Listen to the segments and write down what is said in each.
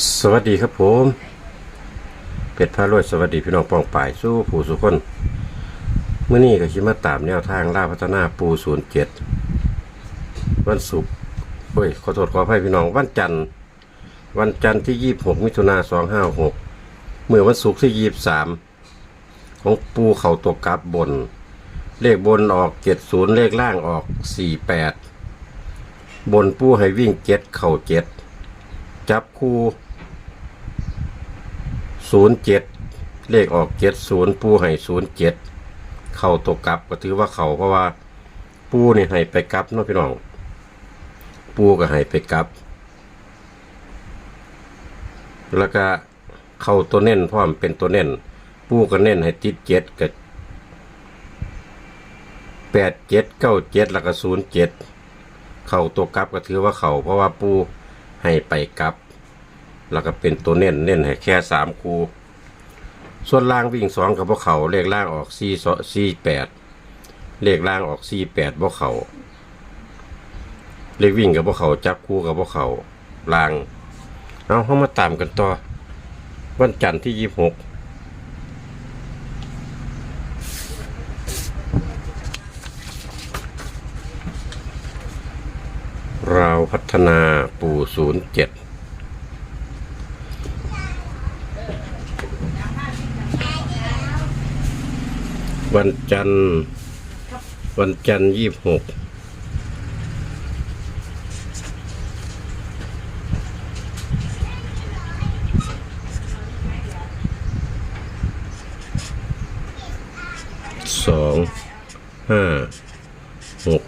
สวัสดีครับผม เป็ดพารวยสวัสดีพี่น้องปองป่ายสู้ผู้สุคนเมื่อนี้ก็คิดมาตามแนวทางล่าพัฒนาปูศูนย์เจ็ดวันศุกร์เฮ้ยขอโทษขออภัยพี่น้องวันจันทร์ วันจันทร์ที่ยี่สิบหกมิถุนาสองห้าหกเมื่อวันศุกร์ที่ยี่สิบสามของปูเข่าตัวกลับบน เลขบนออกเจ็ดศูนย์เลขล่างออกสี่แปดบนปูให้วิ่งเจ็ดเข่าเจ็ดจับคู่ ศูนย์เจ็ดเลขออกเจ็ดศูนย์ปูให้ศูนย์เจ็ดเข่าตกกลับก็ถือว่าเข่าเพราะว่า ปูนี่ให้ไปกลับเนาะพี่น้อง ปูก็ให้ไปกลับ แล้วก็เข้าตัวเน้นพร้อมเป็นตัวเน้น ปูก็เน้นให้ติดเจ็ดกับแปดเจ็ดเก้าเจ็ดแล้วก็ศูนย์เจ็ดเข่าตัวกลับก็ถือว่าเข่าเพราะว่าปูให้ไปกลับ แล้วก็เป็นตัวเน้นเน้นให้แค่สามคูส่วนล่างวิ่งสองกับพวกเขาเลขล่างออกสี่สี่แปดเลขล่างออกสี่แปดพวกเขาเลขวิ่งกับพวกเขาจับคู่กับพวกเขาล่าง เอาเข้ามาตามกันต่อ วันจันทร์ที่ยี่หกเราพัฒนาปู่ศูนย์เจ็ด วันจันทร์ วันจันทร์ยี่หกสองห้าหก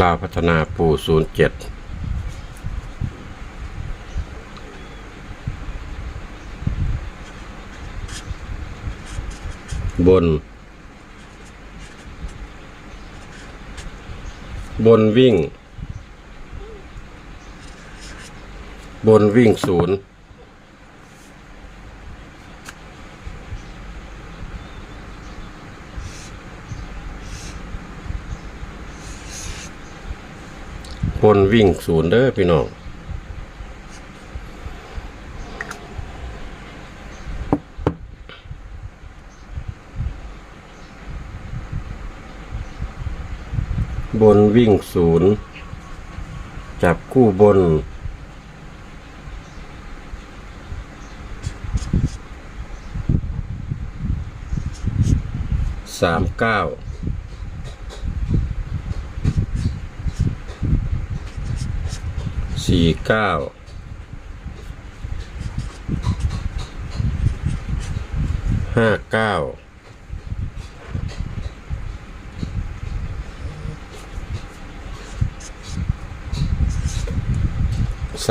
ลาพัฒนาปูศูนย์เจ็ด บน บนวิ่ง บนวิ่งศูนย์บนวิ่งศูนย์เด้อพี่น้อง บนวิ่งศูนย์จับคู่บน สามเก้าสี่เก้าห้าเก้า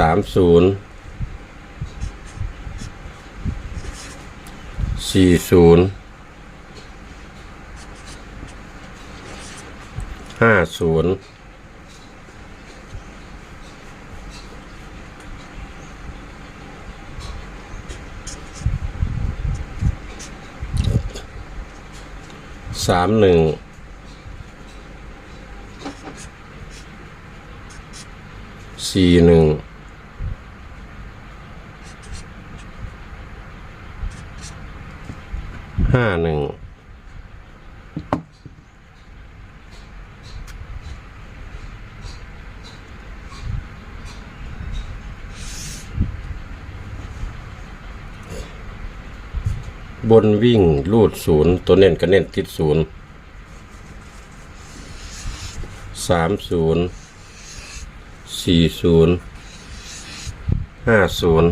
สามศูนย์สี่ศูนย์ห้าศูนย์สามหนึ่งสี่หนึ่ง ห้าหนึ่งบนวิ่งรูดศูนย์ตัวเน้นก็เน้นติดศูนย์สามศูนย์สี่ศูนย์ห้าศูนย์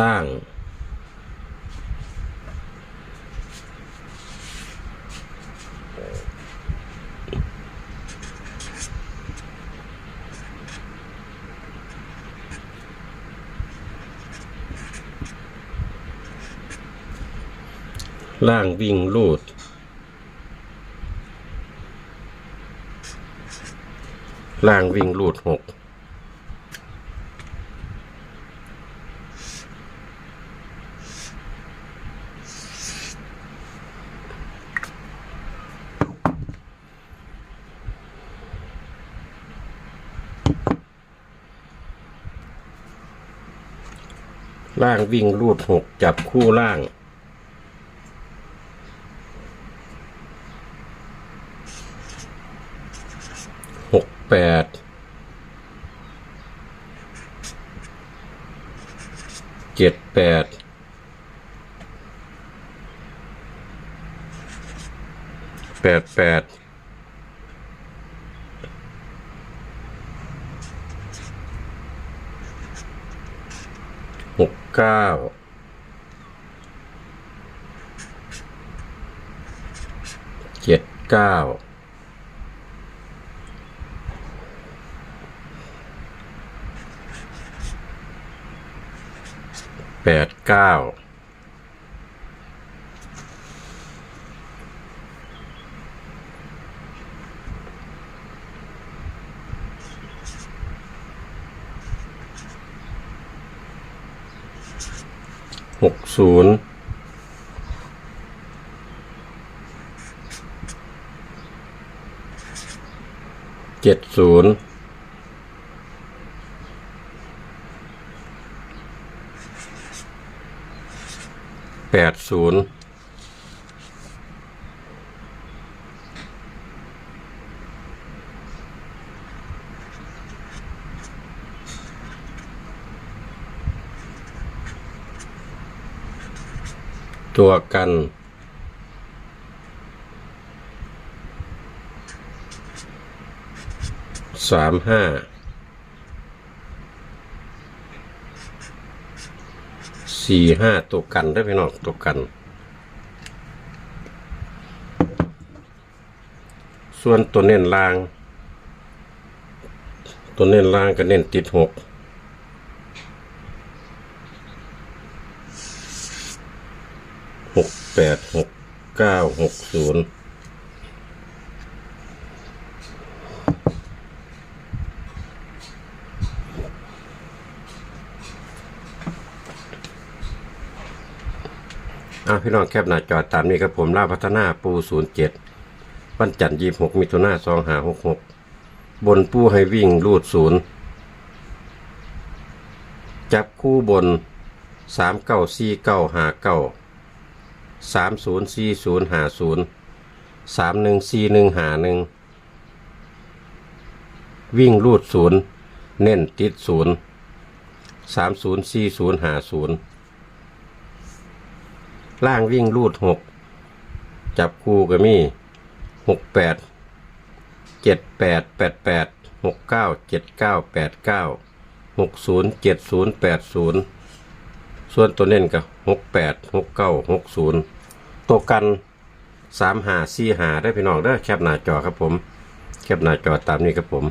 ล่าง ล่างวิ่งลูดล่างวิ่งลูดหก ล่างวิ่งลูดหกจับคู่ล่าง หกแปด เจ็ดแปด แปดแปด หก เก้าเจ็ดเก้าแปดเก้า หกศูนย์เจ็ดศูนย์แปดศูนย์ ตัวกัน สามห้า สี่ห้าตัวกันได้พี่น้องตัวกัน ส่วนตัวเน้นลาง ตัวเน้นลางก็เน้นติดหก หก แปดหกเก้าหกศูนย์อะพี่น้องแคบหน้าจอตามนี้ครับผมล่าพัฒนาปูศูนย์เจ็ดวันจันทร์ยี่หกมิถุนาสองหาหกหกบนปูให้วิ่งรูดศูนย์จับคู่บนสามเก้าสี่เก้าหาเก้า สามศูนย์สี่ศูนย์หาศูนย์สามหนึ่งสี่หนึ่งหาหนึ่งวิ่งรูดศูนย์เน้นติดศูนย์สามศูนย์สี่ศูนย์หาศูนย์ล่างวิ่งรูดหกจับคู่ก็มีหกแปดเจ็ดแปดแปดแปดหกเก้าเจ็ดเก้าแปดเก้าหกศูนย์เจ็ดศูนย์แปดศูนย์ ส่วนตัวเน้นก็หกแปดหกเก้าหกศูนย์ตัวกันสามหาสี่หาได้พี่น้องได้อแคปหน้าจอครับผม แคปหน้าจอตามนี้ครับผม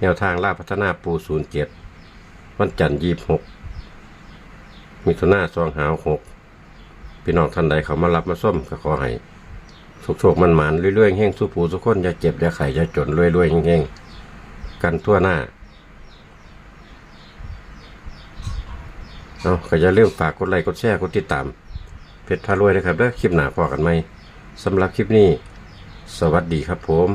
แนวทางล่าพัฒนาปูศูนย์เจ็ดวันจันทร์ยี่หกมิถุนาสองหาหกพี่น้องท่านใดเขามารับมาส้มก็ขอให้โชคโชคมันหมานเรื่อยๆแห้งสู้ปูสุกคนอย่าเจ็บอย่าไข่อย่าจนเรื่อยๆแห้งๆกันทั่วหน้า เนาก็อย่าลืมฝากกดไลค์กดแชร์กดติดตาม เพจพารวยนะครับเด้อคลิปหน้าพอกันไหมสำหรับคลิปนี้ สวัสดีครับผม